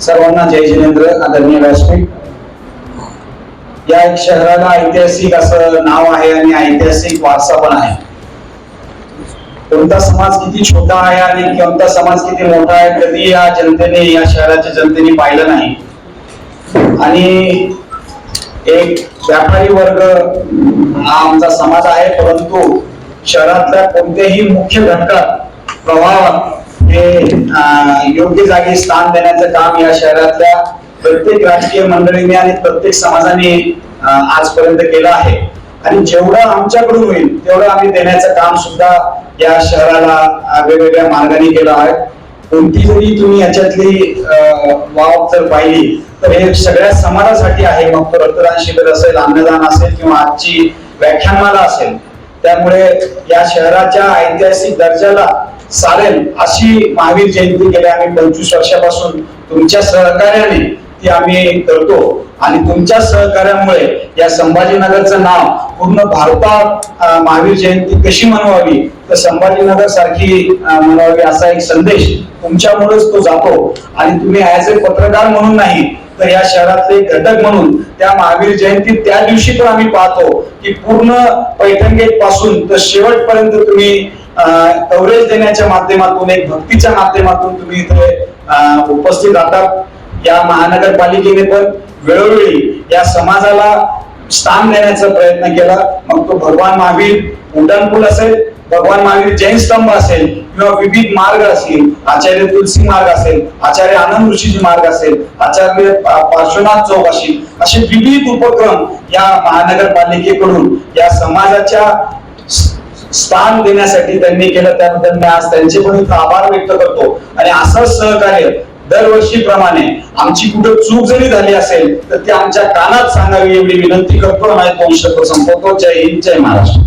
सर्वांना जय जिनेंद्र आदरणीय व्यासपीठ. या शहराला ऐतिहासिक असं नाव आहे आणि ऐतिहासिक वारसा पण आहे. कोणता समाज किती छोटा आहे आणि कोणता समाज किती मोठा आहे कधी या जनतेने या शहराच्या जनतेने पाहिलं नाही. आणि एक व्यापारी वर्ग हा आमचा समाज आहे परंतु शहरातल्या कोणत्याही मुख्य घटकात प्रभावात हे योग्य जागी स्थान देण्याचं काम या शहरातल्या प्रत्येक राजकीय मंडळीने आणि प्रत्येक समाजाने आजपर्यंत केलं आहे. आणि जेवढं आमच्याकडून होईल तेवढं आम्ही देण्याचं काम सुद्धा या शहराला वेगवेगळ्या मार्गाने केलं आहे. कोणती जरी तुम्ही याच्यातली अं, वाव जर पाहिली तर हे सगळ्या समाजासाठी आहे. मग तो रक्तदान शिबिर असेल अन्नदान असेल किंवा आजची व्याख्यानमाला असेल. त्यामुळे या शहराच्या ऐतिहासिक दर्जाला चालेल अशी महावीर जयंती गेल्या आम्ही पंचवीस वर्षापासून तुमच्या सहकार्याने ती आम्ही करतो. आणि तुमच्या सहकार्यामुळे या संभाजीनगरचं नाव पूर्ण भारतात महावीर जयंती कशी मनवावी तर संभाजीनगर सारखी मनवावी असा एक संदेश तुमच्यामुळेच तो जातो. आणि तुम्ही ऍज ए पत्रकार म्हणून नाही तर या शहरातले घटक म्हणून त्या महावीर जयंती त्या दिवशी पण आम्ही पाहतो की पूर्ण पैठण गेटपासून तर शेवटपर्यंत तुम्ही कव्हरेज देण्याच्या माध्यमातून एक भक्तीच्या माध्यमातून तुम्ही इथे उपस्थित राहतात. या महानगरपालिकेने पण वेळोवेळी या समाजाला स्थान देण्याचा प्रयत्न केला. मग तो भगवान महावीर उड्डाणपूल असेल भगवान महावीर जैन स्तंभ असेल किंवा विविध मार्ग असतील आचार्य तुलसी मार्ग असेल आचार्य आनंद ऋषीजी मार्ग असेल आचार्य पार्श्वनाथ चौक असेल असे विविध उपक्रम या महानगरपालिकेकडून या समाजाच्या स्थान देण्यासाठी त्यांनी केलं. त्याबद्दल मी आज त्यांचे पण इथं आभार व्यक्त करतो. आणि असं सहकार्य दरवर्षीप्रमाणे आमची कुठं चूक जरी झाली असेल तर ती आमच्या कानात सांगावी एवढी विनंती करतो आणि दोन शब्द संपवतो. जय हिंद जय महाराष्ट्र.